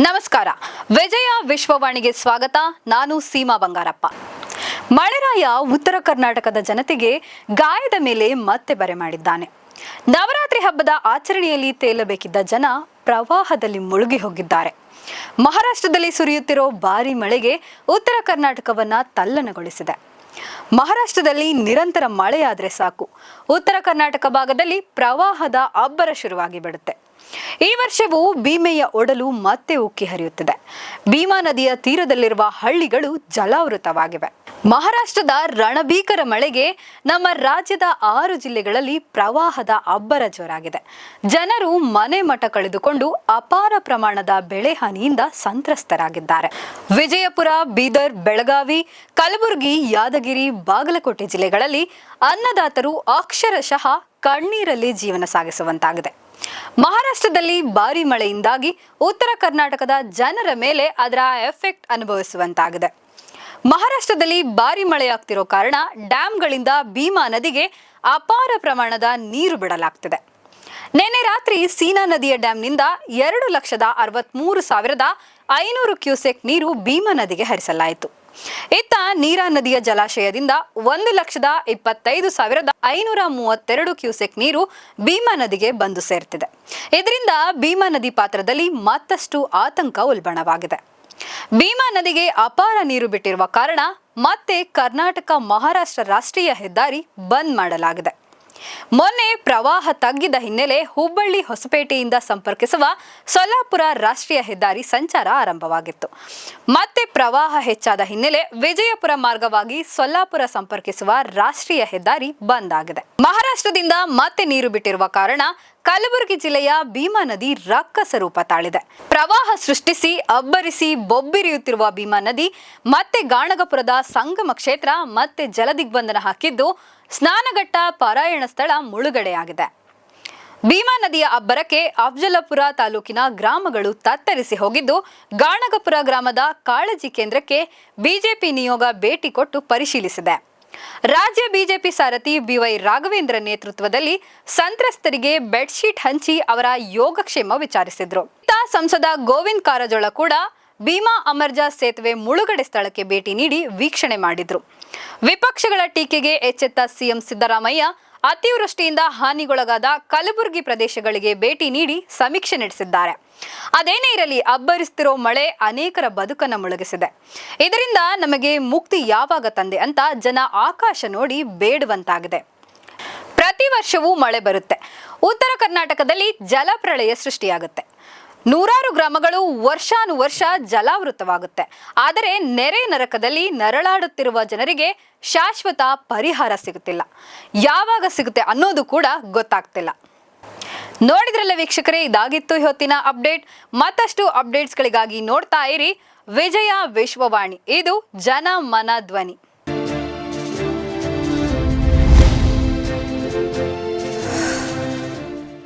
ನಮಸ್ಕಾರ. ವಿಜಯ ವಿಶ್ವವಾಣಿಗೆ ಸ್ವಾಗತ. ನಾನು ಸೀಮಾ ಬಂಗಾರಪ್ಪ. ಮಳೆರಾಯ ಉತ್ತರ ಕರ್ನಾಟಕದ ಜನತೆಗೆ ಗಾಯದ ಮೇಲೆ ಮತ್ತೆ ಬರೆ ಮಾಡಿದ್ದಾನೆ. ನವರಾತ್ರಿ ಹಬ್ಬದ ಆಚರಣೆಯಲ್ಲಿ ತೇಲಬೇಕಿದ್ದ ಜನ ಪ್ರವಾಹದಲ್ಲಿ ಮುಳುಗಿ ಹೋಗಿದ್ದಾರೆ. ಮಹಾರಾಷ್ಟ್ರದಲ್ಲಿ ಸುರಿಯುತ್ತಿರೋ ಭಾರಿ ಮಳೆಗೆ ಉತ್ತರ ಕರ್ನಾಟಕವನ್ನ ತಲ್ಲಣಗೊಳಿಸಿದೆ ಮಹಾರಾಷ್ಟ್ರದಲ್ಲಿ ನಿರಂತರ ಮಳೆಯಾದ್ರೆ ಸಾಕು. ಉತ್ತರ ಕರ್ನಾಟಕ ಭಾಗದಲ್ಲಿ ಪ್ರವಾಹದ ಅಬ್ಬರ ಶುರುವಾಗಿ ಬಿಡುತ್ತೆ. ಈ ವರ್ಷವೂ ಭೀಮೆಯ ಒಡಲು ಮತ್ತೆ ಉಕ್ಕಿ ಹರಿಯುತ್ತಿದೆ. ಭೀಮಾ ನದಿಯ ತೀರದಲ್ಲಿರುವ ಹಳ್ಳಿಗಳು ಜಲಾವೃತವಾಗಿವೆ. ಮಹಾರಾಷ್ಟ್ರದ ರಣಭೀಕರ ಮಳೆಗೆ ನಮ್ಮ ರಾಜ್ಯದ ಆರು ಜಿಲ್ಲೆಗಳಲ್ಲಿ ಪ್ರವಾಹದ ಅಬ್ಬರ ಜೋರಾಗಿದೆ. ಜನರು ಮನೆ ಮಠ ಕಳೆದುಕೊಂಡು ಅಪಾರ ಪ್ರಮಾಣದ ಬೆಳೆ ಹಾನಿಯಿಂದ ಸಂತ್ರಸ್ತರಾಗಿದ್ದಾರೆ. ವಿಜಯಪುರ, ಬೀದರ್, ಬೆಳಗಾವಿ, ಕಲಬುರಗಿ, ಯಾದಗಿರಿ, ಬಾಗಲಕೋಟೆ ಜಿಲ್ಲೆಗಳಲ್ಲಿ ಅನ್ನದಾತರು ಅಕ್ಷರಶಃ ಕಣ್ಣೀರಲ್ಲಿ ಜೀವನ ಸಾಗಿಸುವಂತಾಗಿದೆ. ಮಹಾರಾಷ್ಟ್ರದಲ್ಲಿ ಭಾರಿ ಮಳೆಯಿಂದಾಗಿ ಉತ್ತರ ಕರ್ನಾಟಕದ ಜನರ ಮೇಲೆ ಅದರ ಎಫೆಕ್ಟ್ ಅನುಭವಿಸುವಂತಾಗಿದೆ. ಮಹಾರಾಷ್ಟ್ರದಲ್ಲಿ ಭಾರಿ ಮಳೆಯಾಗ್ತಿರೋ ಕಾರಣ ಡ್ಯಾಂಗಳಿಂದ ಭೀಮಾ ನದಿಗೆ ಅಪಾರ ಪ್ರಮಾಣದ ನೀರು ಬಿಡಲಾಗ್ತಿದೆ. ನಿನ್ನೆ ರಾತ್ರಿ ಸೀನಾ ನದಿಯ ಡ್ಯಾಂನಿಂದ ಎರಡು ಲಕ್ಷದ ಅರವತ್ಮೂರು ಸಾವಿರದ ಐನೂರು ಕ್ಯೂಸೆಕ್ ನೀರು ಭೀಮಾ ನದಿಗೆ ಹರಿಸಲಾಯಿತು. ಇತ್ತ ನೀರಾ ನದಿಯ ಜಲಾಶಯದಿಂದ ಒಂದು ಲಕ್ಷದ ಇಪ್ಪತ್ತೈದು ಸಾವಿರದ ಐನೂರ ಮೂವತ್ತೆರಡು ಕ್ಯೂಸೆಕ್ ನೀರು ಭೀಮಾ ನದಿಗೆ ಬಂದು ಸೇರ್ತಿದೆ. ಇದರಿಂದ ಭೀಮಾ ನದಿ ಪಾತ್ರದಲ್ಲಿ ಮತ್ತಷ್ಟು ಆತಂಕ ಉಲ್ಬಣವಾಗಿದೆ. ಭೀಮಾ ನದಿಗೆ ಅಪಾರ ನೀರು ಬಿಟ್ಟಿರುವ ಕಾರಣ ಮತ್ತೆ ಕರ್ನಾಟಕ ಮಹಾರಾಷ್ಟ್ರ ರಾಷ್ಟ್ರೀಯ ಹೆದ್ದಾರಿ ಬಂದ್ ಮಾಡಲಾಗಿದೆ. ಮೊನ್ನೆ ಪ್ರವಾಹ ತಗ್ಗಿದ ಹಿನ್ನೆಲೆ ಹುಬ್ಬಳ್ಳಿ ಹೊಸಪೇಟೆಯಿಂದ ಸಂಪರ್ಕಿಸುವ ಸೊಲ್ಲಾಪುರ ರಾಷ್ಟ್ರೀಯ ಹೆದ್ದಾರಿ ಸಂಚಾರ ಆರಂಭವಾಗಿತ್ತು. ಮತ್ತೆ ಪ್ರವಾಹ ಹೆಚ್ಚಾದ ಹಿನ್ನೆಲೆ ವಿಜಯಪುರ ಮಾರ್ಗವಾಗಿ ಸೊಲ್ಲಾಪುರ ಸಂಪರ್ಕಿಸುವ ರಾಷ್ಟ್ರೀಯ ಹೆದ್ದಾರಿ ಬಂದ್ ಆಗಿದೆ. ಮಹಾರಾಷ್ಟ್ರದಿಂದ ಮತ್ತೆ ನೀರು ಬಿಟ್ಟಿರುವ ಕಾರಣ ಕಲಬುರಗಿ ಜಿಲ್ಲೆಯ ಭೀಮಾ ನದಿ ರಕ್ಕಸ ರೂಪ ತಾಳಿದೆ. ಪ್ರವಾಹ ಸೃಷ್ಟಿಸಿ ಅಬ್ಬರಿಸಿ ಬೊಬ್ಬಿರಿಯುತ್ತಿರುವ ಭೀಮಾ ನದಿ ಮತ್ತೆ ಗಾಣಗಪುರದ ಸಂಗಮ ಕ್ಷೇತ್ರ ಮತ್ತೆ ಜಲದಿಗ್ಬಂಧನ ಹಾಕಿದ್ದು ಸ್ನಾನಘಟ್ಟ ಪಾರಾಯಣ ಸ್ಥಳ ಮುಳುಗಡೆಯಾಗಿದೆ. ಭೀಮಾ ನದಿಯ ಅಬ್ಬರಕ್ಕೆ ಅಫ್ಜಲಪುರ ತಾಲೂಕಿನ ಗ್ರಾಮಗಳು ತತ್ತರಿಸಿ ಹೋಗಿದ್ದು, ಗಾಣಗಪುರ ಗ್ರಾಮದ ಕಾಳಜಿ ಕೇಂದ್ರಕ್ಕೆ ಬಿಜೆಪಿ ನಿಯೋಗ ಭೇಟಿ ಕೊಟ್ಟು ಪರಿಶೀಲಿಸಿದೆ. ರಾಜ್ಯ ಬಿಜೆಪಿ ಸಾರಥಿ ಬಿವೈ ರಾಘವೇಂದ್ರ ನೇತೃತ್ವದಲ್ಲಿ ಸಂತ್ರಸ್ತರಿಗೆ ಬೆಡ್ಶೀಟ್ ಹಂಚಿ ಅವರ ಯೋಗಕ್ಷೇಮ ವಿಚಾರಿಸಿದ್ರು. ಇತ್ತ ಸಂಸದ ಗೋವಿಂದ್ ಕಾರಜೋಳ ಕೂಡ ಭೀಮಾ ಅಮರ್ಜಾ ಸೇತುವೆ ಮುಳುಗಡೆ ಸ್ಥಳಕ್ಕೆ ಭೇಟಿ ನೀಡಿ ವೀಕ್ಷಣೆ ಮಾಡಿದ್ರು. ವಿಪಕ್ಷಗಳ ಟೀಕೆಗೆ ಎಚ್ಚೆತ್ತ ಸಿಎಂ ಸಿದ್ದರಾಮಯ್ಯ ಅತಿವೃಷ್ಟಿಯಿಂದ ಹಾನಿಗೊಳಗಾದ ಕಲಬುರಗಿ ಪ್ರದೇಶಗಳಿಗೆ ಭೇಟಿ ನೀಡಿ ಸಮೀಕ್ಷೆ ನಡೆಸಿದ್ದಾರೆ. ಅದೇನೇ ಇರಲಿ, ಅಬ್ಬರಿಸ್ತಿರೋ ಮಳೆ ಅನೇಕರ ಬದುಕನ್ನು ಮುಳುಗಿಸಿದೆ. ಇದರಿಂದ ನಮಗೆ ಮುಕ್ತಿ ಯಾವಾಗ ತಂದೆ ಅಂತ ಜನ ಆಕಾಶ ನೋಡಿ ಬೇಡುವಂತಾಗಿದೆ. ಪ್ರತಿ ವರ್ಷವೂ ಮಳೆ ಬರುತ್ತೆ. ಉತ್ತರ ಕರ್ನಾಟಕದಲ್ಲಿ ಜಲಪ್ರಳಯ ಸೃಷ್ಟಿಯಾಗುತ್ತೆ. ನೂರಾರು ಗ್ರಾಮಗಳು ವರ್ಷಾನುವರ್ಷ ಜಲಾವೃತವಾಗುತ್ತೆ. ಆದರೆ ನೆರೆ ನರಕದಲ್ಲಿ ನರಳಾಡುತ್ತಿರುವ ಜನರಿಗೆ ಶಾಶ್ವತ ಪರಿಹಾರ ಸಿಗುತ್ತಿಲ್ಲ. ಯಾವಾಗ ಸಿಗುತ್ತೆ ಅನ್ನೋದು ಕೂಡ ಗೊತ್ತಾಗ್ತಿಲ್ಲ. ನೋಡಿದ್ರಲ್ಲ ವೀಕ್ಷಕರೇ, ಇದಾಗಿತ್ತು ಇವತ್ತಿನ ಅಪ್ಡೇಟ್. ಮತ್ತಷ್ಟು ಅಪ್ಡೇಟ್ಸ್ಗಳಿಗಾಗಿ ನೋಡ್ತಾ ಇರಿ ವಿಜಯ ವಿಶ್ವವಾಣಿ. ಇದು ಜನ ಮನ ಧ್ವನಿ.